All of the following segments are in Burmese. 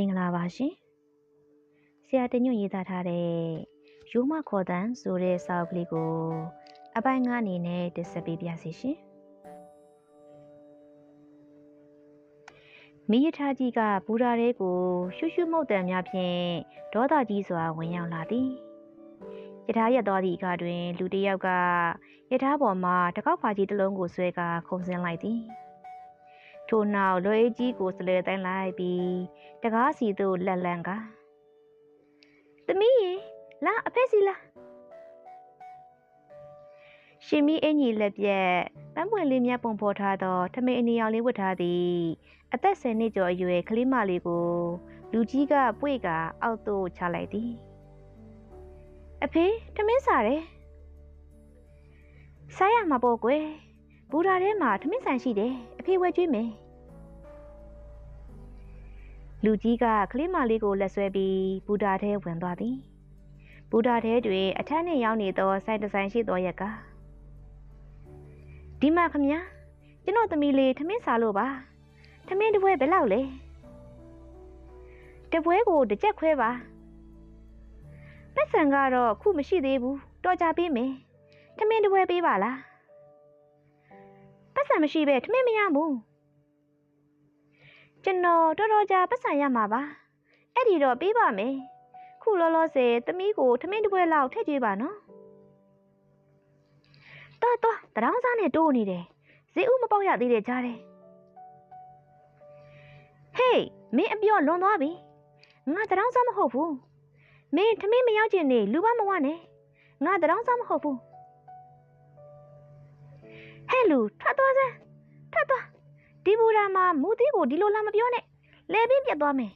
မင်္ဂလာပါရှင်ဆရာတညွန့်ရေးသားထားတဲ့ရိုးမခေါ်တန်းဆိုတဲ့စာအုပ်ကလေးကို အပိုင်း9အနေနဲ့တင်ဆက်ပေးပါစီရှင်မိယထားကြီးကဘူရာရဲကိုရှုရှုမုတ်တံများဖြင့်ဒေါသကြီးစွာဝင်ရောက်လာသည်ယထာရက်တော်သည့်အခါတွင် လူတစ်ယောက်ကယထာပေါ်မှတကောက်ဖာကြီးတစ်လုံးကိုဆွဲကာခုန်ဆင်းလိုက်သည် ထို့နောက်လွယ်ကြီးကိုစလဲတိုင်းလိုက်ပြီးတကားစီသို့လက်လန့်ကသမီးရေလာအဖေစီလာရှင်မီအင်ကြီးလက်ပြက်ပန်းပွင့်လေးများပုံဖော်ထားသောထမိန်အနီရောင်လေးဝတ်ထားသည်အသက်10နှစ်ကျော်အရွယ်ကလေးမလေးကို လူကြီးကပွေကအောက်သို့ချလိုက်သည်အဖေထမင်းစားတယ်စားရမှာပေါ့ကွယ် ဘူရာထဲမှာထမင်းဆိုင်ရှိတယ်အဖေဝဲကျွေးမယ်လူကြီးကကလေးမလေးကိုလက်ဆွဲပြီးဘူတာထဲဝင်သွားသည်ဘူတာထဲတွင်အထက်နှင့်ရောက်နေသောစိုက်တဆိုင်ရှိသောရက်ကဒီမှာခမညာကျွန်တော်သမီးလေးထမင်းစားလို့ပါထမင်းတစ်ပွဲဘယ်လောက်လဲတပွဲကိုတစ်ချက်ခွဲပါပတ်စံကတော့ခုမရှိသေးဘူးတော်ကြပေးမယ်ထမင်းတစ်ပွဲပေးပါလား ပတ်စံမရှိပဲထမင်းမရဘူးကျွန်တော်တော်တော်ကြာပတ်စံရမှာပါအဲ့ဒီတော့ပေးပါမယ်ခုလောလောဆယ်သမီးကိုထမင်းတစ်ပွဲလောက်ထည့်ကြွေးပါနော်တော်တော်တရောင်းစားနဲ့တိုးနေတယ်ဈေးဥမပေါက်ရသေးတဲ့ကြားတယ်ဟေးမင်းအပြော့လွန်သွားပြီငါတရောင်းစားမဟုတ်ဘူးမင်းထမင်းမရောက်ချင်နေလူမမဝနဲ့ငါတရောင်းစားမဟုတ်ဘူး ဟဲ့လူထွက်သွားစမ်းထွက်သွားဒီဘူရာမှာမူသီးကိုဒီလိုလာမပြောနဲ့လဲပင်းပြတ်သွားမယ်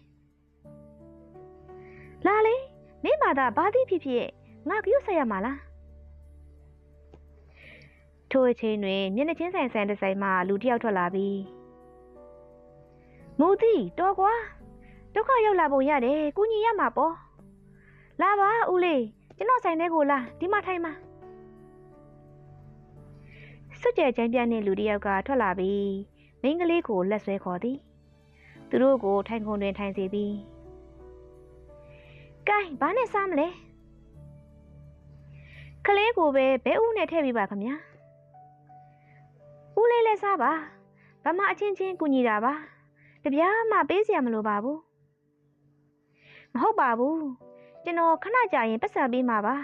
လာလေမင်းဘာသာဘာသီးဖြစ်ဖြစ်ငါကရုဆက်ရမှာလားထိုအချိန်တွင်မျက်နှာချင်းဆိုင်ဆန်တစ်ဆိုင်မှလူတစ်ယောက်ထွက်လာပြီးမူသီးတော်ကွာဒုက္ခရောက်လာပုံရတယ်ကုညီရမှာပေါ့လာပါဦးလေးကျွန်တော်ဆိုင်ထဲကိုလာဒီမှာထိုင်ပါ စွတ်ကြဲချမ်းပြတဲ့လူတစ်ယောက်ကထွက်လာပြီးမိန်းကလေးကိုလက်ဆွဲခေါ်သည်သူတို့ကိုထိုင်ခုံတွင်ထိုင်စေပြီးကဲဘာနဲ့စားမလဲကလေးကိုပဲဘဲဥနဲ့ထည့်ပေးပါခမညာဦးလေးလည်းစားပါဘာမှအချင်းချင်းကူညီတာပါတပြားမှပေးစရာမလိုပါဘူးမဟုတ်ပါဘူးကျွန်တော်ခဏကြာရင်ပတ်စံပေးမှာပါ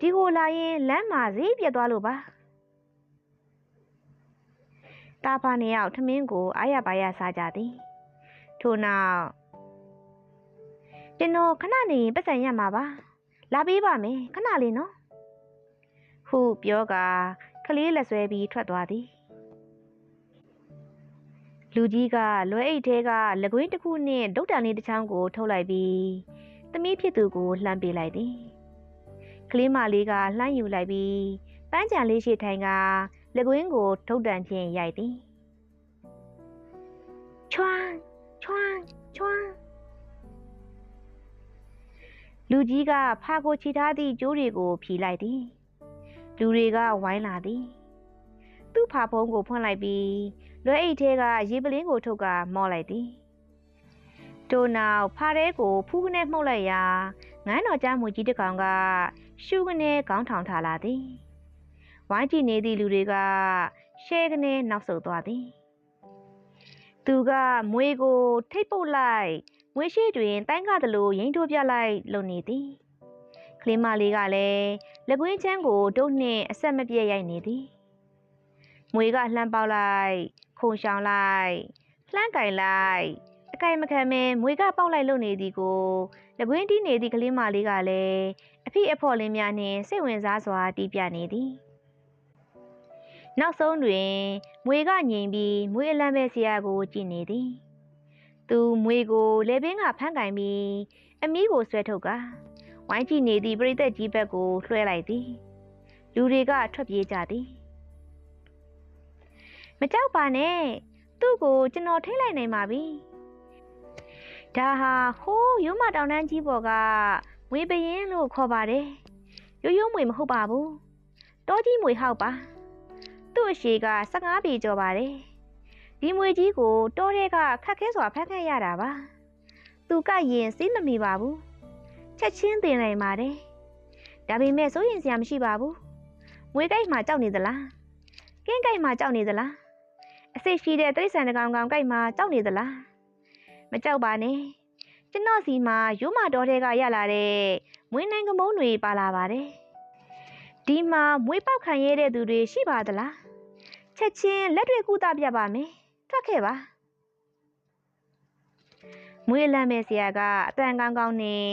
ဒီကိုလာရင်လမ်းမှာဈေးပြတ်သွားလို့ပါ တာဖာနှစ်ယောက်ထမင်းကိုအားရပါရစားကြသည်ထို့နောက်ကျွန်တော်ခဏနေရင်ပတ်စံရမှာပါလာပေးပါမယ်ခဏလေးနော်ဟုပြောကကလေးလက်ဆွဲပြီးထွက်သွားသည်လူကြီးကလွယ်အိတ်ထဲကလက်ကွင်းတစ်ခုနှင့်ဒုတ်တန်လေးတစ်ချောင်းကို ထုတ်လိုက်ပြီးသမီးဖြစ်သူကိုလှမ်းပေးလိုက်သည်ကလေးမလေးကလှမ်းယူလိုက်ပြီးပန်းချံလေးရှိထိုင်က လက်ကွင်းကိုထုတ်တန်ဖြင့်ရိုက်သည်ချွန်းချွန်းချွန်းလူကြီးကဖာကိုချီထားသည့်ကျိုးတွေကိုဖြီလိုက်သည်လူတွေကဝိုင်းလာသည်သူ့ဖာဖုံးကိုဖွင့်လိုက်ပြီးလွယ်အိတ်ထဲကရေပလင်းကိုထုတ်ကမော့လိုက်သည်ထို့နောက်ဖားရဲကိုဖူးကနေမှုတ်လိုက်ရာငန်းတော်ကြားမူကြီးတစ်ကောင်ကရှူးကနေခေါင်းထောင်ထားလာသည် ဝိုင်းကြည့်နေသည့်လူတွေကရှဲကနေနောက်ဆုတ်သွားသည်သူကမွေကိုထိတ်ပုတ်လိုက်မွေရှိတွင်တိုင်းကားသလိုရင်ထိုးပြလိုက်လုံနေသည်ကလေးမလေးကလည်းလက်ကွင်းချမ်းကိုဒုတ်နှင့်အဆက်မပြည့်ရိုက်နေသည်မွေကလှမ်းပေါက်လိုက်ခုံရှောင်လိုက်လှမ်းကင်လိုက်အကင်မခံမဲမွေကပေါက်လိုက်လုံနေသည်ကိုလက်ကွင်းတီးနေသည့်ကလေးမလေးကလည်းအဖိအဖော်လင်းများနှင့်စိတ်ဝင်စားစွာတီးပြနေသည် နောက်ဆုံးတွင်မွေကငြိမ်ပြီးမွေအလံပဲဆရာကိုကြည့်နေသည်သူမွေကိုလေပင်ကဖမ်းကင်ပြီးအမီးကိုဆွဲထုတ်ကဝိုင်းကြည့်နေသည့်ပရိသတ်ကြီးဘက်ကိုလွှဲလိုက်သည်လူတွေကထွက်ပြေးကြသည်မကြောက်ပါနဲ့သူ့ကိုကျွန်တော်ထိလိုက်နိုင်ပါပြီဒါဟာဟိုးရုံးမတောင်တန်းကြီးပေါ်ကမွေပရင်လို့ခေါ်ပါတယ်ရိုးရိုးမွေမဟုတ်ပါဘူးတောကြီးမွေဟောက်ပါ သူ့အရှိက15ပေကျော်ပါတယ်ဒီမွေကြီးကိုတောထဲကခက်ခဲစွာဖက်ခက်ရတာပါသူကရင်စိမမိပါဘူးချက်ချင်းတင်နိုင်ပါတယ်ဒါပေမဲ့စိုးရင်စရာမရှိပါဘူးမွေးကိုက်မှကြောက်နေသလားကင်းကိုက်မှကြောက်နေသလားအစိတ်ရှိတဲ့တိရစ္ဆာန်တစ်ကောင်ကောင်ကိုက်မှကြောက်နေသလားမကြောက်ပါနဲ့ကျွန်တော်စီမှာရိုးမတော်တဲ့ကရလာတဲ့မွေးနိုင်ကမုန်းတွေပါလာပါတယ် ဒီမှာမွေးပေါက်ခံရတဲ့သူတွေရှိပါသလားချက်ချင်းလက်တွေကူတာပြပါမယ်ထွက်ခဲ့ပါမွေးလမ်းမဲ့ဆရာကအတန်ကောင်းကောင်းနဲ့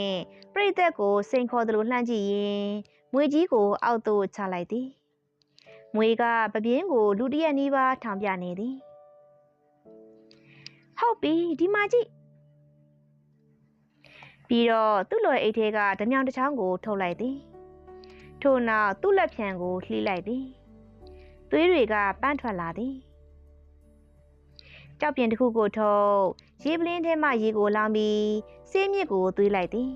ပြိသက်ကိုစိန်ခေါ်သလိုလှမ်းကြည့်ရင်မွေကြီးကိုအောက်သို့ချလိုက်သည်မွေကပပြင်းကိုလူတစ်ရက်နီးပါးထောင်ပြနေသည်ဟုတ်ပြီဒီမှာကြည့်ပြီးတော့သူ့လွယ်အိတ်ထဲကဓမြောင်တစ်ချောင်းကိုထုတ်လိုက်သည် ထို့နောက်သူ့လက်ဖြံကိုလှီးလိုက်သည်သွေးတွေကပန်းထွက်လာသည်ကြောက်ပြင်တစ်ခုကိုထုတ်ရေပလင်းထဲမှရေကိုလောင်းပြီးဆေးမြစ်ကိုသွေးလိုက်သည်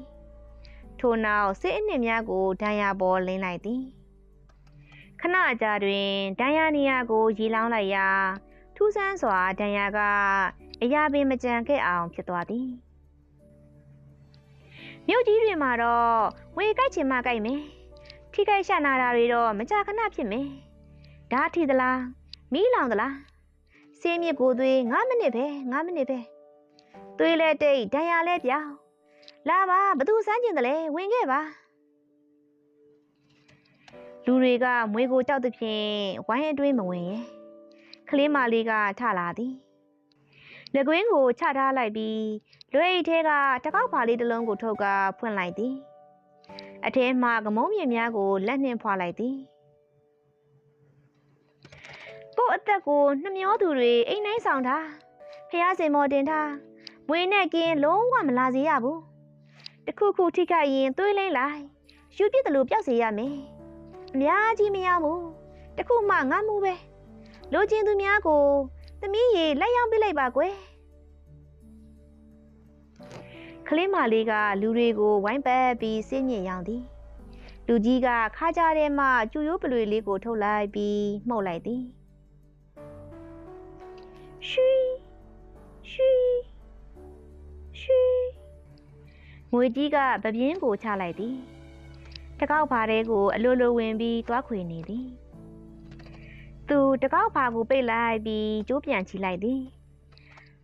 ထို့နောက်ဆေးအနှစ်များကိုဒဏ်ရာပေါ်လင်းလိုက်သည်ခဏအကြာတွင်ဒဏ်ရာနေရာကိုရေလောင်းလိုက်ရာထူးဆန်းစွာဒဏ်ရာကအရာပင်မကြံခဲ့အောင်ဖြစ်သွားသည်မြို့ကြီးတွေမှာတော့ဝေကြိုက်ချင်မှကြိုက်မယ် ထိခိုက်ရှာနာတာတွေတော့မကြာခဏဖြစ်မယ်ဓာတ်ထီသလားမီးလောင်သလားစင်းမြစ်ကိုသွေး9မိနစ်ပဲ9မိနစ်ပဲသွေးလဲတိတ်ဒဏ်ရာလဲပြောင်းလာပါဘသူစမ်းကျင်တယ်လဲဝင်ခဲ့ပါလူတွေကမွေကိုကြောက်သဖြင့်ဝိုင်းအတွင်းမဝင်ရဲ့ကလေးမလေးကထလာသည်လက်ကွင်းကိုချထားလိုက်ပြီးလွယ်အိတ်ထဲကတကောက်ပါလေးတစ်လုံးကိုထုတ်ကဖွင့်လိုက်သည် အထဲမှကမုံမြင့်များကိုလက်နှင့်ဖွာလိုက်သည်ကို့အသက်ကိုနှမျောသူတွေအိမ်နိုင်ဆောင်ထားဖះစင်မော်တင်ထားမွေနဲ့ကင်းလုံးဝမလာစေရဘူးတခုခုထိခိုက်ရင်သွေးလိမ့်လိုက်ယူပြစ်တယ်လို့ပျောက်စေရမယ်အများကြီးမရဘူးတခုမှငတ်မှုပဲလိုချင်သူများကိုသမီးရေလက်ရောက်ပြလိုက်ပါကွယ် ကလေးမလေးကလူတွေကိုဝိုင်းပတ်ပြီးစင်းမြင့်ရောင်သည်လူကြီးကခါကြထဲမှကျူရိုးပလွေလေးကိုထုတ်လိုက်ပြီးမှုတ်လိုက်သည်ရှီရှီရှီငွေကြီးကပပြင်းကိုချလိုက်သည်တကောက်ဖားတဲ့ကိုအလိုလိုဝင်ပြီးတွားခွေနေသည်သူတကောက်ဖားကိုပိတ်လိုက်ပြီးကျိုးပြန်ချီလိုက်သည်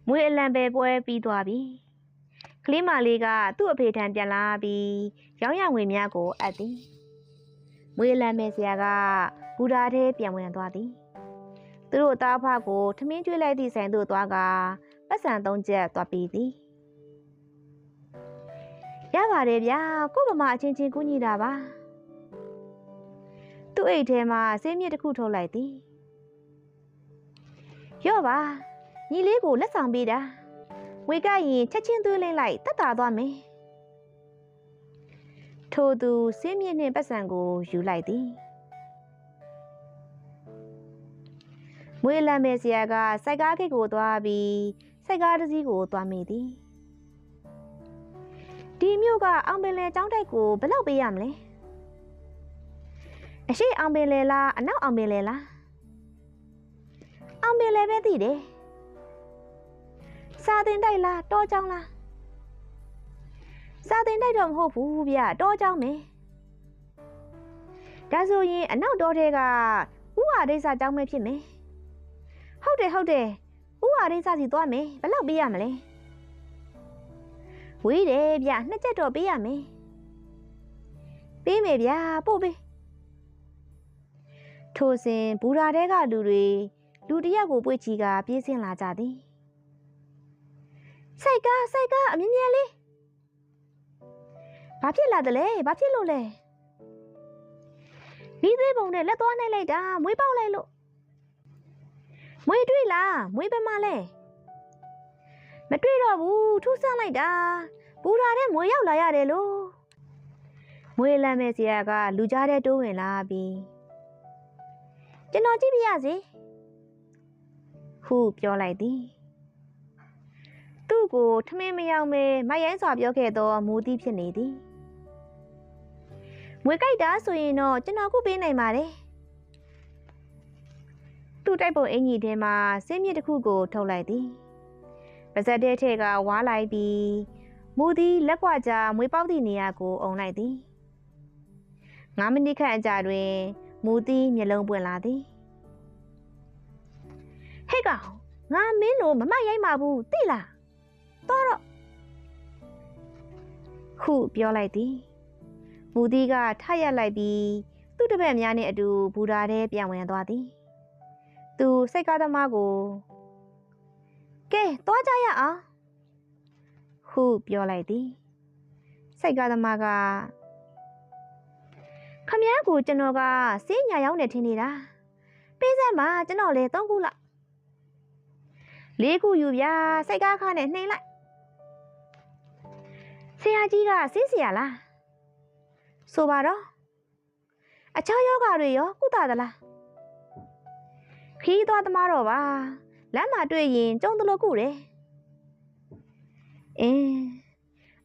မွေအလံပဲပွဲပြီးသွားပြီ ကလေးမလေးကသူ့အဖေထံပြန်လာပြီးရောင်းရငွေများကိုအပ်သည်မွေအလံမဲဆရာကဘူဓာထဲပြန်ဝင်သွားသည်သူတို့အသားဖကိုထမင်းကျွေးလိုက်သည့်ဆိုင်သို့သွားကပတ်စံသုံးချက်သွားပြီးသည်ရပါတယ်ဗျာကို့ဗမာအချင်းချင်းကူညီတာပါသူ့အိတ်ထဲမှာဆေးမြစ်တစ်ခုထုတ်လိုက်သည်ရော့ပါညီလေးကိုလက်ဆောင်ပေးတာ ဝေကရင်ချက်ချင်းသွေးလိမ့်လိုက်တက်တာသွားမယ်ထို့သူဆေးမြစ်နှင့်ပတ်စံကိုယူလိုက်သည်မွေးလမ်းမဲဆရာကစိုက်ကားခိတ်ကိုသွားပြီးစိုက်ကားတစ်စီးကိုသွားမိသည်ဒီမြို့ကအောင်ပင်လယ်ကျောင်းတိုက်ကိုဘယ်လောက်ပေးရမလဲအရှိအောင်ပင်လယ်လားအနောက်အောင်ပင်လယ်လားအောင်ပင်လယ်ပဲသိတယ် စာတင်တိုက်လားတောကျောင်းလားစာတင်တိုက်တော့မဟုတ်ဘူးဗျတောကျောင်းမယ်ဒါဆိုရင်အနောက်တောထဲကဥဟာဒိဆာကျောင်းပဲဖြစ်မယ်ဟုတ်တယ်ဟုတ်တယ်ဥဟာဒိဆာစီသွားမယ်ဘယ်လောက်ပေးရမလဲဝေးတယ်ဗျနှစ်ချက်တော့ပေးရမယ်ပေးမယ်ဗျပို့ပေးထိုစဉ်ဘူရာတဲကလူတွေလူတယောက်ကိုပွေ့ချီကပြေးဆင်းလာကြသည် စိုက်ကားစိုက်ကားအမြင်မြန်လေးဘာဖြစ်လာတယ်လဲဘာဖြစ်လို့လဲမိသေးပုံနဲ့လက်သွားနိုင်လိုက်တာမွေးပေါက်လိုက်လို့မွေးတွေ့လားမွေးပဲမလဲမတွေ့တော့ဘူးထူးဆန်းလိုက်တာဘူရာတဲ့မွေရောက်လာရတယ်လို့မွေလမ်းမဲ့ဆရာကလူကြားတဲ့တိုးဝင်လာပြီးကျွန်တော်ကြည့်ပြရစီဟုပြောလိုက်သည်သူ့ ကိုထမင်းမရောက်မဲမရိုင်းစွာပြောခဲ့သောမူသီးဖြစ်နေသည်မွေကြိုက်တာဆိုရင်တော့ကျွန်တော်ခုပေးနိုင်ပါတယ်သူ့တိုက်ပုံအင်ကြီးထဲမှာစင်းမြစ်တစ်ခုကိုထုတ်လိုက်သည်ပါဇက်တဲ့ထဲကဝါးလိုက်ပြီးမူသည်လက်ကွာကြားမွေပေါက်သည့်နေရာကိုအုံလိုက်သည်9မိနစ်ခန့်အကြာတွင်မူသည်မျက်လုံးပွင့်လာသည်ဟဲ့ကောင်ငါမင်းတို့မမရိုက်မှာဘူးသိလား တော့တော့ခုပြောလိုက်သည်မူသည်ကထရက်လိုက်ပြီးသူ့တပည့်များနှင့်အတူဘူဒါထဲပြန်ဝင်သွားသည်သူစိတ်ကားသမားကိုကဲသွားကြရအောင်ဟုပြောလိုက်သည်စိတ်ကားသမားကခမည်းကိုကျွန်တော်ကစေးညာရောက်နေထင်နေတာပေးစမ်းပါကျွန်တော်လေသုံးခုလောက်လေးခုယူဗျာစိတ်ကားခါနဲ့နှိမ့်လိုက် ဆရာကြီးကစေးเสียလားဆိုပါတော့အချောယောဂါတွေရောကုသသလားခီးသွားသမားတော့ပါလမ်းမှာတွေ့ရင်ကြုံတလို့ကုတယ်အင်း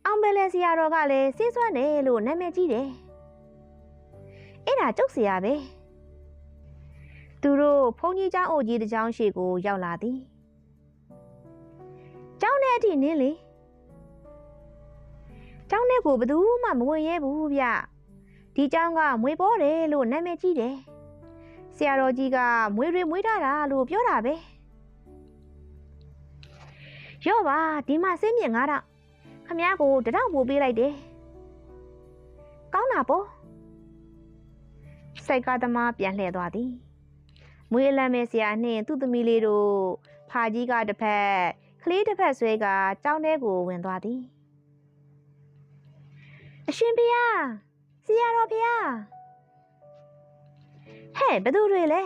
အောင်ပဲလဲဆရာတော်ကလည်းစေးစွမ်းတယ်လို့နာမည်ကြီးတယ်အဲ့ဒါကျုပ်ဆရာပဲသူတို့ဘုန်းကြီးเจ้าအိုကြီးတစ်ချောင်းရှိကိုရောက်လာသည်เจ้าနဲ့အထိနင်းလေ ကျောင်းထဲကိုဘယ်သူမှမဝင်ရဲဘူးဗျဒီကျောင်းကမွေပေါ်တယ်လို့နာမည်ကြီးတယ်ဆရာတော်ကြီးကမွေတွေမွေးထားတာလို့ပြောတာပဲရော့ပါဒီမှာစင်းမြင့်ငါတော့ခမ ्या ကိုတရောက်ပို့ပေးလိုက်တယ်ကောင်းတာပေါ့စိုက်ကားသမားပြန်လှည့်သွားသည်မွေးလမ်းမဲ့ဆရာနှင့်သူ့သမီးလေးတို့ဖာကြီးကတစ်ဖက်ကလေးတစ်ဖက်ဆွဲကကြောင်းထဲကိုဝင်သွားသည် အရှင်ဖေယားဆရာတော်ဖေယားဟဲ့ဘသူတွေလဲ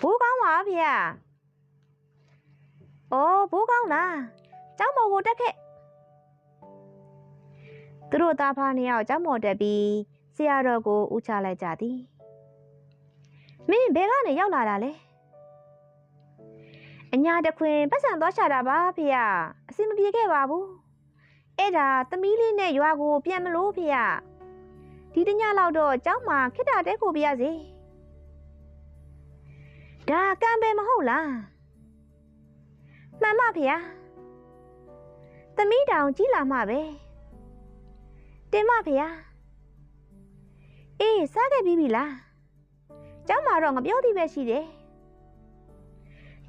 ဘိုးကောင်းပါဖေယားအော်ဘိုးကောင်းလားကျောင်းမော်ကိုတက်ခဲ့သူတို့သားဖားနှစ်ယောက်ကျောင်းမော်တက်ပြီးဆရာတော်ကိုဥချလိုက်ကြသည်မင်းဘယ်ကနေရောက်လာတာလဲအညာတခွင်ပတ်စံသွားချတာပါဖေရအစင်မပြေခဲ့ပါဘူး အဲ့ဒါသမီးလေးနဲ့ရွာကိုပြန်မလို့ဖေရဒီတညလောက်တော့ကျောင်းမှာခိတ္တတဲကိုပြရစီဒါကံပဲမဟုတ်လားမှန်ပါဖေရသမီးတောင်ကြီးလာမှပဲတင်မဖေရအေးစားခဲ့ပြီးပြီလားကျောင်းမှာတော့ငပြောသေးပဲရှိတယ်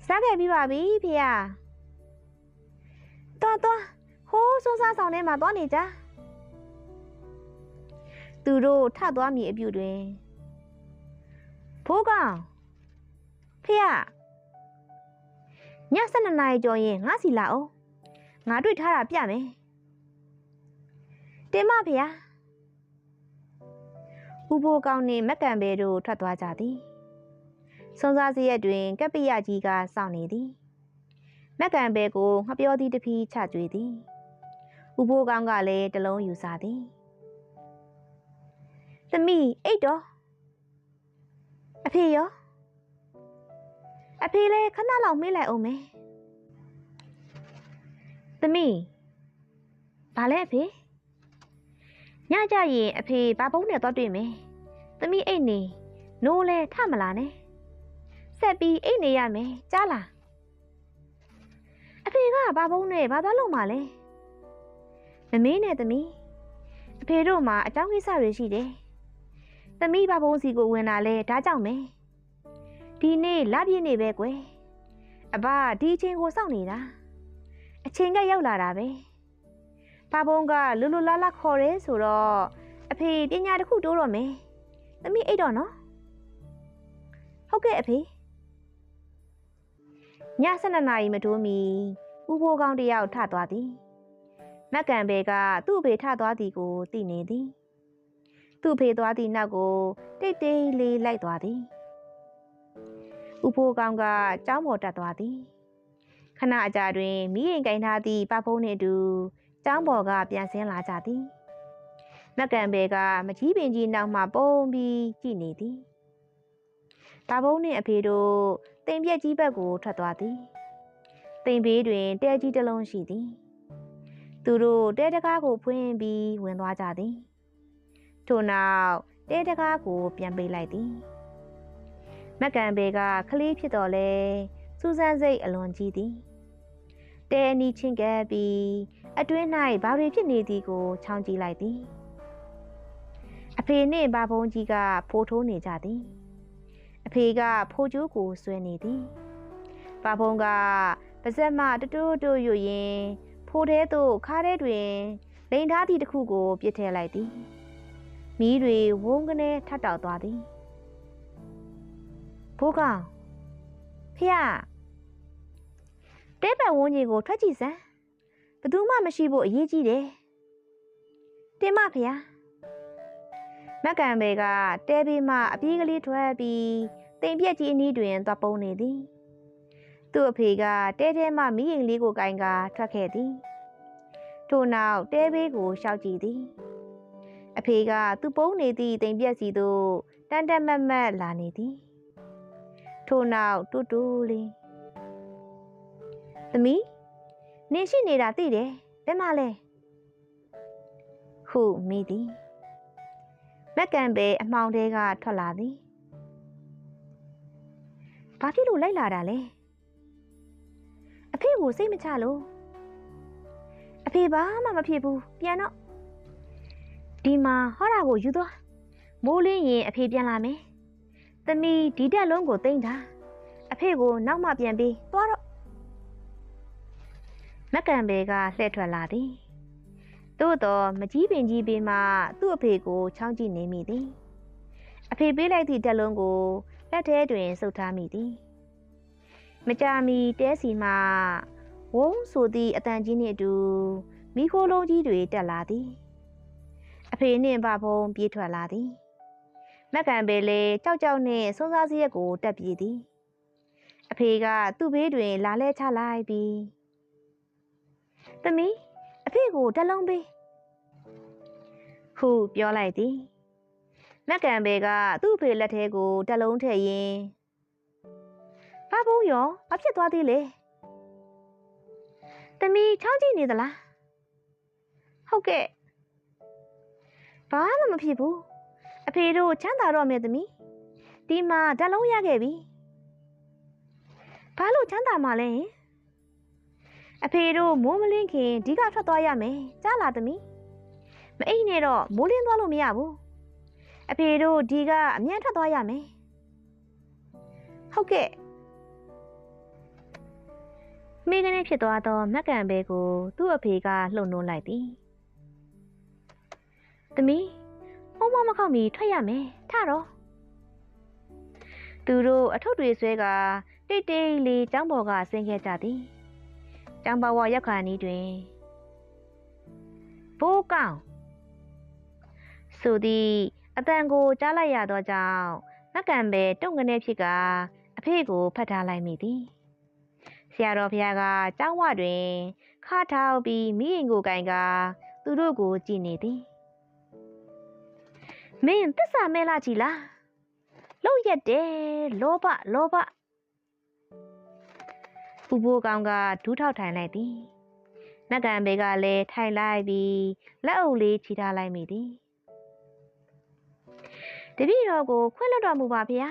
စားခဲ့ပြီးပါပြီဖေရတော်တော် ဟိုးစိုးစားဆောင်ထဲမှာသွားနေကြသူတို့ထသွားမိအပြုတွင်ဖိုးကောင်ဖေရည7နာရီကျော်ရင်ငါစီလာအောင်ငါတွေ့ထားတာပြမယ်တင်မဖေရဥပိုးကောင်းနှင့်မက်ကံဘဲတို့ထွက်သွားကြသည်စွန်စားစရက်တွင်ကပ္ပိယကြီးကစောင့်နေသည်မက်ကံဘဲကိုငှပြောသည်တပီးချကြွေသည် ဥပိုးကောင်းကလည်းတလုံးယူစားသည်သမီးအိတ်တော်အဖေရောအဖေလည်းခဏလောက်မေးလိုက်အောင်မယ်သမီးဘာလဲအဖေညကြရင်အဖေဘာပုံးနဲ့တော့တွေ့မယ်သမီးအိတ်နေနိုးလဲထမလာနဲ့ဆက်ပြီးအိတ်နေရမယ်ကြားလားအဖေကဘာပုံးနဲ့ဘာသွားလို့မှလဲ မမေးနဲ့သမီးအဖေတို့မှာအကြောင်းကိစ္စတွေရှိတယ်သမီးဘာပုံးစီကိုဝင်လာလဲဒါကြောင့်မယ်ဒီနေ့လပြည့်နေပဲကွယ်အဘဒီအချိန်ကိုစောင့်နေတာအချိန်ကရောက်လာတာပဲဘာပုံးကလူလူလာလာခေါ်ရဲဆိုတော့အဖေပညာတစ်ခုတိုးတော့မယ်သမီးအိတ်တော့နော်ဟုတ်ကဲ့အဖေည7နာရီမတိုးမီဥဖိုးကောင်းတယောက်ထသွားသည် မက်ကန်ဘဲကသူ့အဖေထသွားသည်ကိုသိနေသည်သူ့ဖေသွားသည့်နောက်ကိုတိတ်တိတ်လေးလိုက်သွားသည်ဥဖိုးကောင်းကကြောင်းပေါ်တက်သွားသည်ခဏအကြာတွင်မိရင်ကင်ထားသည့်ပဖုံးနှင့်အတူကျောင်းပေါ်ကပြန်ဆင်းလာကြသည်မက်ကန်ဘဲကမကြီးပင်ကြီးနောက်မှပုံပြီးကြည့်နေသည်ဒါဘုံနှင့်အဖေတို့တိမ်ပြက်ကြီးဘက်ကိုထွက်သွားသည်တိမ်ဘေးတွင်တဲကြီးတစ်လုံးရှိသည် သူတို့တဲတကားကိုဖွင့်ပြီးဝင်သွားကြသည်ထို့နောက်တဲတကားကိုပြန်ပေးလိုက်သည်မက်ကန်ဘေကခလေးဖြစ်တော်လဲစူဇန်စိတ်အလွန်ကြီးသည်တဲအနီးချင်းကပ်ပြီးအတွင်း၌ဘာတွေဖြစ်နေသည်ကိုချောင်းကြည့်လိုက်သည်အဖေနှင့်ဘာဘုံကြီးကဖိုးထိုးနေကြသည်အဖေကဖိုးကျိုးကိုဆွဲနေသည်ဘာဘုံကပါဇက်မှတတိုးတိုးရွရင် ဖိုးထဲသို့ခါးထဲတွင်လိန်ထားသည့်တစ်ခုကိုပြစ်ထည့်လိုက်သည်မီးတွေဝုန်းကနေထပ်တောက်သွားသည်ဘိုးကောင်ဖျားတဲပံဝန်းကြီးကိုထွက်ကြည့်စမ်းဘသူမှမရှိဖို့အရေးကြီးတယ်တင်မဖျားမက်ကန်ဘေကတဲဘေးမှအပြေးကလေးထွက်ပြီးတိမ်ပြက်ကြီးအနီးတွင်သွားပုံနေသည် သူ့အဖေကတဲထဲမှမိရင်လေးကိုကင်ကထွက်ခဲ့သည်ထို့နောက်တဲဘေးကိုရှောက်ကြည့်သည် အဖေကသူ့ပုံးနေသည့်တိမ်ပြက်စီသို့တန်တက်မတ်မတ်လာနေသည်ထို့နောက်တူတူလေးသမီးနင်ရှိနေတာသိတယ်ဘယ်မှာလဲဟုမိသည်မက်ကန်ပဲအမှောင်တဲကထွက်လာသည်ဘာဖြစ်လို့လိုက်လာတာလဲအ ဖေကိုစိတ်မချလို့အဖေဘာမှမဖြစ်ဘူးပြန်တော့ဒီမှာဟောတာကိုယူသွားမိုးလင်းရင်အဖေပြန်လာမယ်သမီးဒီတက်လုံးကိုတိမ့်တာအဖေကိုနောက်မှပြန်ပြီးသွားတော့မက်ကန်ဘဲကလှည့်ထွက်လာသည်သို့တော့မကြီးပင်ကြီးပေမှသူ့အဖေကိုချောင်းကြည့်နေမိသည်အဖေပေးလိုက်သည့်တက်လုံးကိုလက်ထဲတွင်စုပ်ထားမိသည် မကြာမီတဲစီမှဝုန်းဆိုသည့်အတန်ကြီးနှင့်အတူမိခိုးလုံးကြီးတွေတက်လာသည်အဖေနှင့်ဗဖုံးပြေးထွက်လာသည်မက်ကန်ပဲလေကြောက်ကြောက်နှင့်စွန်းစားစရက်ကိုတက်ပြေးသည်အဖေကသူ့ဘေးတွင်လာလဲချလိုက်ပြီးသမီးအဖေကိုတက်လုံးပေးဟုပြောလိုက်သည်မက်ကန်ပဲကသူ့အဖေလက်ထဲကိုတက်လုံးထည့်ရင်း ဘာဘုံရောဘာဖြစ်သွားသေးလဲသမီးချောင်းကြည့်နေသလားဟုတ်ကဲ့ဘာမှမဖြစ်ဘူးအဖေတို့ချမ်းသာတော့မယ်သမီးဒီမှာဓာတ်လုံးရခဲ့ပြီဘာလို့ချမ်းသာမှလဲအဖေတို့မိုးမလင်းခင်ဒီကထွက်သွားရမယ်ကြားလားသမီးမအိတ်နဲ့တော့မိုးလင်းသွားလို့မရဘူးအဖေတို့ဒီကအမြန်ထွက်သွားရမယ်ဟုတ်ကဲ့ မိကနေဖြစ်သွားသောမက်ကန်ဘဲကိုသူ့အဖေကလှုံနှိုးလိုက်သည်သမီးမုံမမခောက်မီထွက်ရမယ်ထတော့သူတို့အထုပ်တွေဆွဲကတိတ်တိတ်လေးចောင်းပေါ်ကဆင်းခဲ့ကြသည်ចောင်းဘဝရောက်ခါနီးတွင်ဘိုးကောင်ဆိုသည်အတန်ကိုကြားလိုက်ရသောကြောင့်မက်ကန်ပဲတုံကနေဖြစ်ကအဖေကိုဖတ်ထားလိုက်မိသည် ဆရာတော်ဘုရားကကျောင်းဝတွင်ခါထောက်ပြီးမိရင်ကိုကင်ကသူတို့ကိုကြည်နေသည်မင်းသစ္စာမဲလာကြည်လားလောက်ရက်တယ်လောဘလောဘပူပူကောင်ကဒူးထောက်ထိုင်လိုက်သည်မက်ကန်ဘေကလည်းထိုင်လိုက်ပြီးလက်အုပ်လေးချီထားလိုက်မိသည်တပည့်တော်ကိုခွင့်လွှတ်တော်မူပါဗျာ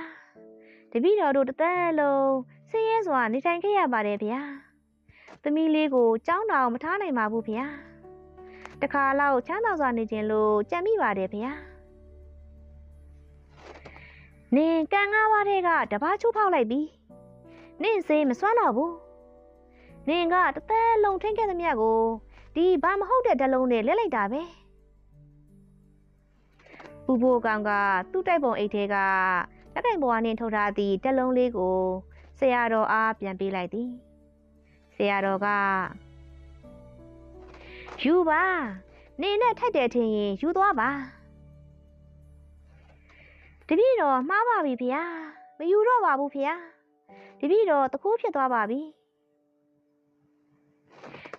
တပည့်တော်တို့တသက်လုံး ဆင်းရဲစွာနေထိုင်ခဲ့ရပါတယ်ဗျာသမီးလေးကိုကြောင်းတောင်မထားနိုင်ပါဘူးဗျာတခါလောက်ချမ်းသာစွာနေခြင်းလို့ကြံမိပါတယ်ဗျာနင်ကန်ငါးပါးထဲကတပားချိုးဖောက်လိုက်ပြီနင်စေးမစွမ်းတော့ဘူးနင်ကတသက်လုံးထင်းခဲ့သမျှကိုဒီဘာမဟုတ်တဲ့ဓလုံးနဲ့လဲလိုက်တာပဲပူပူကောင်ကသူ့တိုက်ပုံအိတ်ထဲကလက်ကင်ဘွားနဲ့ထုတ်ထားသည့်ဓလုံးလေးကို ဆရာတော်အားပြန်ပေးလိုက်သည်ဆရာတော်ကယူပါနေနဲ့ထိုက်တယ်ထင်ရင်ယူသွားပါတပည့်တော်မှားပါပြီဖေဟာမယူတော့ပါဘူးဖေဟာတပည့်တော်တခိုးဖြစ်သွားပါပြီ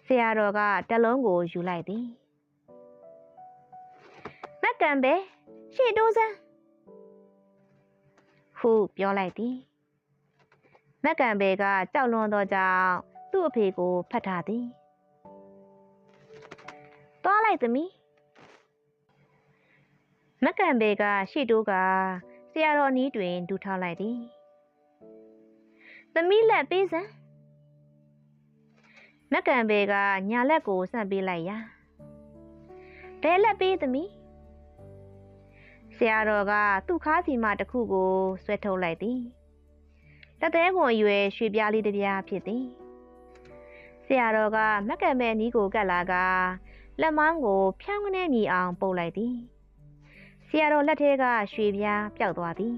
ဆရာတော်ကတလုံးကိုယူလိုက်သည်မက်ကံပဲရှေ့တိုးစမ်းဟုပြောလိုက်သည် မက်ကံဘဲကကြောက်လွန်သောကြောင့်သူ့အဖေကိုဖတ်ထားသည်သွားလိုက်သမီးမက်ကံဘဲကရှေ့တိုးကဆရာတော်နီးတွင်ဒူထောက်လိုက်သည်သမီးလက်ပေးစမ်းမက်ကန်ဘဲကညာလက်ကိုဆန့်ပေးလိုက်ရာဘဲလက်ပေးသမီးဆရာတော်ကသူ့ခါးစီမတစ်ခုကိုဆွဲထုတ်လိုက်သည် လက်သေးကွန်အရွယ်ရွှေပြားလေးတစ်ပြားဖြစ်သည်ဆရာတော်ကမက်ကန်ဘဲနီးကိုကတ်လာကလက်မောင်းကိုဖြောင်းကနေမြည်အောင်ပုတ်လိုက်သည်ဆရာတော်လက်ထဲကရွှေပြားပျောက်သွားသည်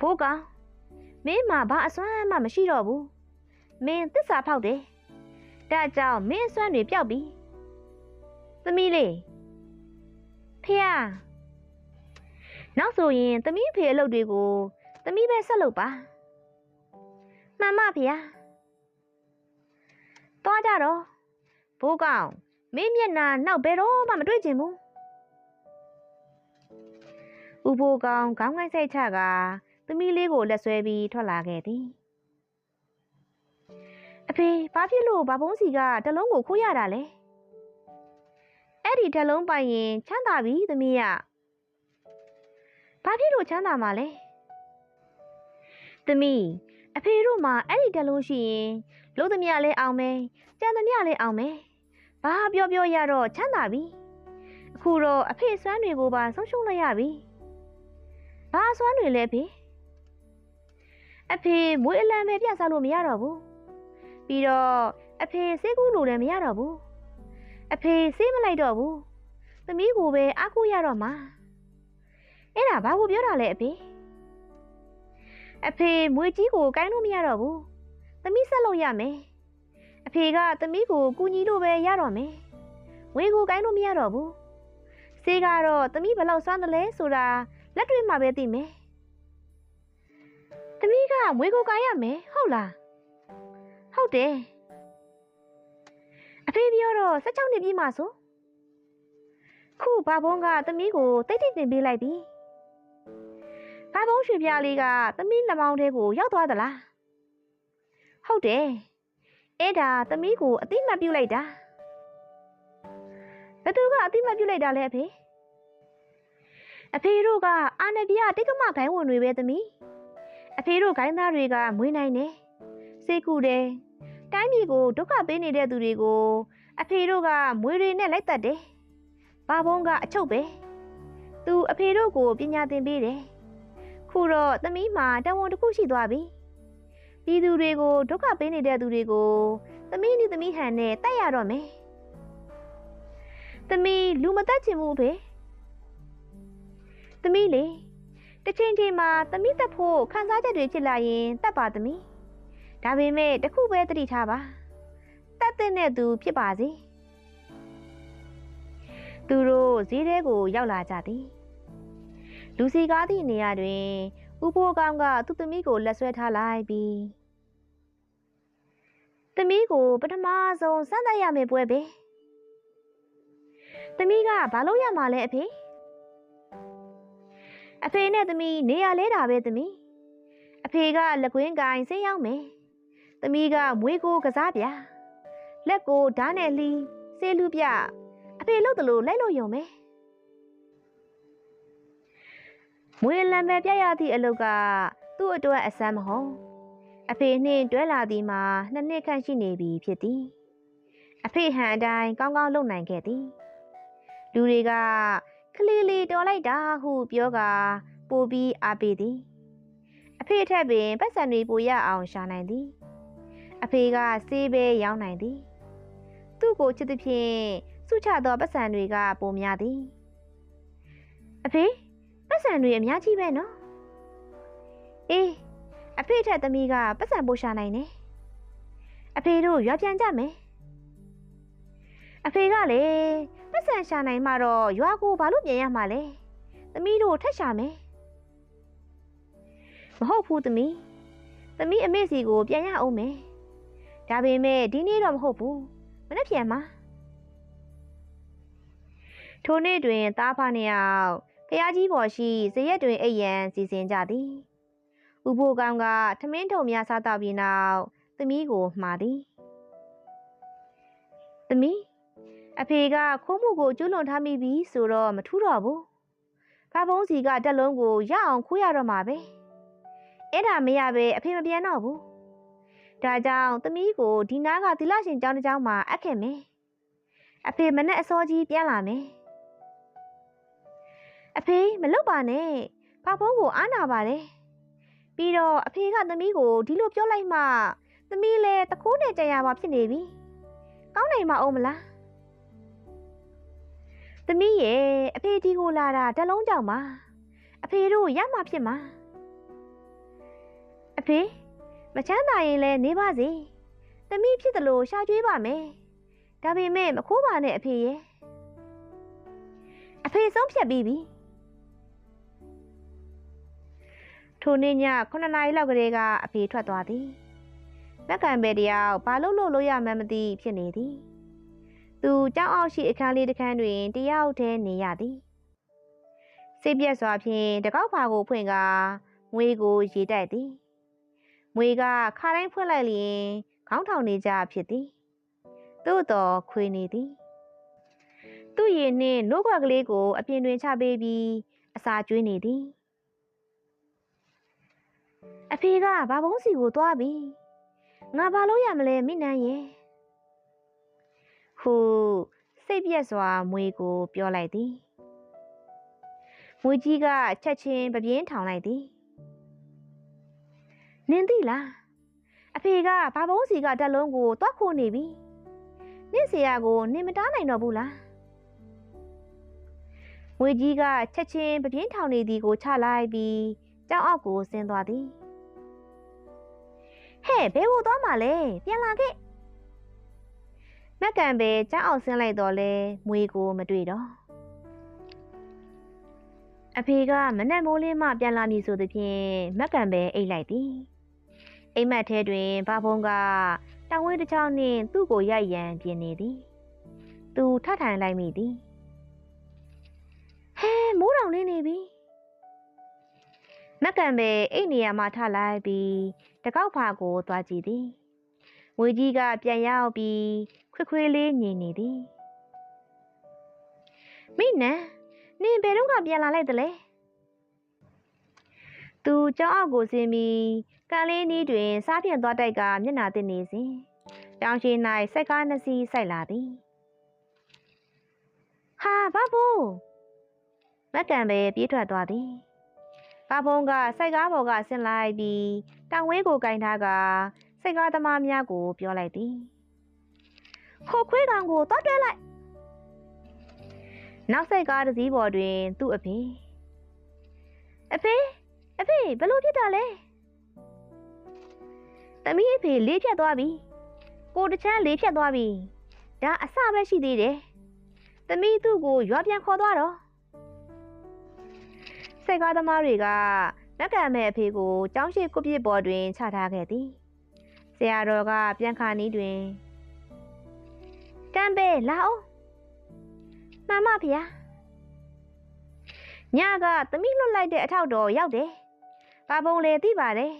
ဘိုးကောင်မင်းမှာဘာအစွမ်းမှမရှိတော့ဘူးမင်းသစ္စာဖောက်တယ်ဒါကြောင့်မင်းအစွမ်းတွေပျောက်ပြီသမီးလေးဖေယနောက်ဆိုရင်သမီးဖေအလုပ်တွေကို သမီးပဲဆက်လုပ်ပါမှန်ပါဖေယသွားကြတော့ဘိုးကောင်မင်းမျက်နှာနောက်ဘယ်တော့မှမတွေ့ချင်ဘူးဥဘိုးကောင်ခေါင်းကိုင်းစိတ်ချကသမီးလေးကိုလက်ဆွဲပြီးထွက်လာခဲ့သည်အဖေဘာဖြစ်လို့ဘာဘုံစီကတလုံးကိုခိုးရတာလဲအဲ့ဒီတလုံးပိုင်ရင်ချမ်းသာပြီသမီးရဘာဖြစ်လို့ချမ်းသာမှာလဲ သမီးအဖေတို့မှာအဲ့ဒီတလုံးရှိရင်လို့သမျှလဲအောင်မယ်ကြံသမျှလဲအောင်မယ်ဘာပြောပြောရတော့ချမ်းသာပြီအခုတော့အဖေစွမ်းတွေကိုပါဆုံးရှုံးလိုက်ရပြီဘာစွမ်းတွေလဲဖေအဖေမွေးအလံပဲပြစားလို့မရတော့ဘူးပြီးတော့အဖေစေးကူးလို့လည်းမရတော့ဘူးအဖေစေးမလိုက်တော့ဘူးသမီးကိုပဲအားကိုးရတော့မှာအဲ့ဒါဘာကိုပြောတာလဲအဖေ အဖေမွေးကြီးကိုကိုင်းလို့မရတော့ဘူးသမီးဆက်လို့ရမယ်အဖေကသမီးကိုကူညီလို့ပဲရတော့မယ်ဝေကိုကိုင်းလို့မရတော့ဘူးစေးကတော့သမီးဘယ်လောက်စွမ်းတယ်လဲဆိုတာလက်တွေ့မှာပဲသိမယ်သမီးကမွေးကိုကိုင်းရမယ်ဟုတ်လားဟုတ်တယ်အဖေပြောတော့16နှစ်ပြည့်မှဆိုခုဘာဘုံကသမီးကိုတိတ်တိတ်တင်ပေးလိုက်ပြီ ဘာဘုံရွှေပြားလေးကသမီးလက်မောင်းထဲကိုရောက်သွားသလားဟုတ်တယ်အဲ့ဒါသမီးကိုအတိမတ်ပြုတ်လိုက်တာဘသူကအတိမတ်ပြုတ်လိုက်တာလဲအဖေအဖေတို့ကအာနပြတိတ်ကမခိုင်းဝင်တွေပဲသမီးအဖေတို့ခိုင်းသားတွေကမွေးနိုင်တယ်စေကူတယ်တိုင်းပြည်ကိုဒုက္ခပေးနေတဲ့သူတွေကိုအဖေတို့ကမွေတွေနဲ့လိုက်တတ်တယ်ဘာဘုံကအချုပ်ပဲသူအဖေတို့ကိုပညာသင်ပေးတယ် ခုတော့သမီးမှာတဝန်တစ်ခုရှိသွားပြီပြည်သူတွေကိုဒုက္ခပေးနေတဲ့သူတွေကိုသမီးနဲ့သမီးဟန်နဲ့တိုက်ရတော့မယ်သမီးလူမတက်ချင်ဘူးဖေသမီးလေတစ်ချိန်ချိန်မှာသမီးတက်ဖို့ခံစားချက်တွေဖြစ်လာရင်တက်ပါသမီးဒါပေမဲ့တခုပဲသတိထားပါတက်တဲ့သူဖြစ်ပါစေသူတို့ဈေးထဲကိုရောက်လာကြသည် လူစီကားသည့်နေရာတွင်ဥပိုးကောင်ကသူ့သမီးကိုလက်ဆွဲထားလိုက်ပြီးသမီးကိုပထမဆုံးစမ်းသပ်ရမယ်ပွဲပဲသမီးကဘာလို့ရမှာလဲအဖေအဖေနဲ့သမီးနေရလဲတာပဲသမီးအဖေကလက်ကွင်းကိုင်ဆင်းရောက်မယ်သမီးကမွေးကိုကစားပြလက်ကိုဓာတ်နဲ့လှီးဆေးလူပြအဖေလှုပ်တယ်လို့လိုက်လို့ယုံမယ် မွေလံပဲပြရသည့်အလုပ်ကသူ့အတွက်အဆန်းမဟုတ်အဖေနှင့်တွဲလာသည်မှာနှစ်နှစ်ခန့်ရှိနေပြီဖြစ်သည်အဖေဟန်အတိုင်းကောင်းကောင်းလုပ်နိုင်ခဲ့သည်လူတွေကကလေးလေးတော်လိုက်တာဟုပြောကပိုပြီးအားပေးသည်အဖေထက်ပင်ပတ်စံတွေပိုရအောင်ရှာနိုင်သည်အဖေကစေးပဲရောင်းနိုင်သည်သူ့ကိုချစ်သည်ဖြင့်စုချသောပတ်စံတွေကပိုများသည်အဖေ ပတ်စံတွေအများကြီးပဲနော်အေးအဖေထက်သမီးကပတ်စံပိုရှာနိုင်တယ်အဖေတို့ရွာပြန်ကြမယ်အဖေကလေပတ်စံရှာနိုင်မှတော့ရွာကိုဘာလို့ပြန်ရမှာလဲသမီးတို့ထက်ရှာမယ်မဟုတ်ဘူးသမီးသမီးအမေစီကိုပြန်ရအောင်မယ်ဒါပေမဲ့ဒီနေ့တော့မဟုတ်ဘူးမနေ့ပြန်မှာထိုနေ့တွင်သားဖနှစ်ယောက် ဖျားကြီးပေါ်ရှိဇရက်တွင်အိပ်ရန်စီစဉ်ကြသည်ဥဖိုးကောင်ကထမင်းထုံများစားတော့ပြီးနောက်သမီးကိုမှာသည်သမီးအဖေကခိုးမှုကိုကျွလွန်ထားမိပြီဆိုတော့မထူးတော့ဘူးဘာဘုံစီကတက်လုံးကိုရအောင်ခိုးရတော့မှာပဲအဲ့ဒါမရပဲအဖေမပြန်တော့ဘူးဒါကြောင့်သမီးကိုဒီနားကသီလရှင်ကျောင်းတစ်ကျောင်းမှာအပ်ခဲ့မယ်အဖေမနဲ့အစောကြီးပြန်လာမယ် အဖေမလုပ်ပါနဲ့ဖဖုံးကိုအားနာပါတယ်ပြီးတော့အဖေကသမီးကိုဒီလိုပြောလိုက်မှသမီးလည်းတခိုးနဲ့ကြံရပါဖြစ်နေပြီကောင်းနိုင်မအောင်မလားသမီးရဲ့အဖေဒီကိုလာတာတလုံးကြောင့်ပါအဖေတို့ရမှဖြစ်မှာအဖေမချမ်းသာရင်လည်းနေပါစေသမီးဖြစ်တယ်လို့ရှာကျွေးပါမယ်ဒါပေမဲ့မခိုးပါနဲ့အဖေရဲ့အဖေဆုံးဖြတ်ပြီးပြီ ထိုနေ့ည9နာရီလောက်ကလေးကအဖေထွက်သွားသည်မက်ကန်ဘဲတယောက်ဘာလို့လို့လို့ရမှန်းမသိဖြစ်နေသည်သူကြောက်အောင်ရှိအခန်းလေးတစ်ခန်းတွင်တယောက်တည်းနေရသည်စိတ်ပြက်စွာဖြင့်တကောက်ဖာကိုဖွင့်ကာငွေကိုရေတိုက်သည်ငွေကခါတိုင်းဖွင့်လိုက်လျင်ခေါင်းထောင်နေကြဖြစ်သည်သို့တော်ခွေနေသည်သူ့ရင်နှင့်နို့ခွက်ကလေးကိုအပြင်တွင်ချပေးပြီးအစာကျွေးနေသည် အဖေကဘာဘုံးစီကိုသွားပြီငါဘာလို့ရမလဲမိနန်းရဲ့ဟုစိတ်ပြက်စွာမွေကိုပြောလိုက်သည်မွေကြီးကချက်ချင်းပပြင်းထောင်လိုက်သည်နင်သိလားအဖေကဘာဘုံးစီကတက်လုံးကိုတွက်ခိုးနေပြီနင့်ဆရာကိုနင်မတားနိုင်တော့ဘူးလားမွေကြီးကချက်ချင်းပပြင်းထောင်နေသည်ကိုချလိုက်ပြီးကြောင်အောက်ကိုဆင်းသွားသည် ဟဲ့ဘယ်ကိုသွားမှလဲပြန်လာခဲ့မက်ကန်ပဲကြောင်အောက်ဆင်းလိုက်တော့လဲမွေကိုမတွေ့တော့အဖေကမနဲ့မိုးလင်းမှပြန်လာမည်ဆိုသဖြင့်မက်ကန်ပဲအိတ်လိုက်သည်အိမ်မက်ထဲတွင်ဘာဖုံးကတောင်ဝင်းတစ်ချောင်းနှင့်သူ့ကိုရိုက်ရန်ပြင်နေသည်သူထထိုင်လိုက်မိသည်ဟဲမိုးတောင်လင်းနေပြီ မက်ကန်ပဲအိတ်နေရာမှာထလိုက်ပြီးတကောက်ဖာကိုသွားကြည့်သည်ငွေကြီးကပြန်ရောက်ပြီးခွေခွေလေးညင်နေသည်မိနန်းနင်ဘယ်တော့ကပြန်လာလိုက်သလဲသူကြောင်းအောက်ကိုဆင်းပြီးကံလေးနီးတွင်စားပြန်သွားတိုက်ကမျက်နာသစ်နေစဉ်တောင်ရှိ၌စိုက်ကားနှစ်စီးစိုက်လာသည်ဟာဘာဘိုးမက်ကန်ပဲပြေးထွက်သွားသည် ဘာဘုံကစိုက်ကားပေါ်ကဆင်းလိုက်ပြီးတောင်ဝင်းကိုကင်ထားကစိုက်ကားသမားများကိုပြောလိုက်သည်ဟိုခွေးကောင်ကိုတော့တွဲလိုက်နောက်စိုက်ကားတစ်စီးပေါ်တွင် သူ့အဖေအဖေအဖေဘလို့ဖြစ်တာလဲသမီးအဖေလေးဖြတ်သွားပြီကိုတချမ်းလေးဖြတ်သွားပြီဒါအစပဲရှိသေးတယ်သမီးသူ့ကိုရွာပြန်ခေါ်သွားတော့ စိတ်ကားသမားတွေကမက်ကံမဲ့အဖေကိုကျောင်းရှိကုပြစ်ပေါ်တွင်ချထားခဲ့သည်ဆရာတော်ကပြန်ခါနီးတွင်တမ်းပဲလာအောင်မမဖေညကသမီးလွတ်လိုက်တဲ့အထောက်တော်ရောက်တယ်ဘာပုံလဲသိပါတယ်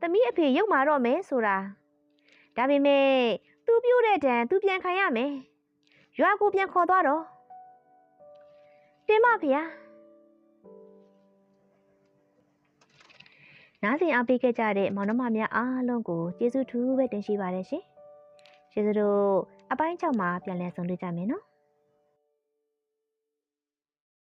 သမီးအဖေရုပ်မာတော့မယ်ဆိုတာဒါပေမဲ့သူပြို့တဲ့တန်သူပြန်ခံရမယ်ရွာကိုပြန်ခေါ်သွားတော့တင်မဖေ။ နားဆင်အားပေးခဲ့ကြတဲ့မောင်နှမများအားလုံးကိုကျေးဇူးထူးပဲတင်ရှိပါတယ်ရှင်။ကျေးဇူးတို့အပိုင်း6မှာပြန်လည်ဆုံတွေ့ကြမယ်နော်။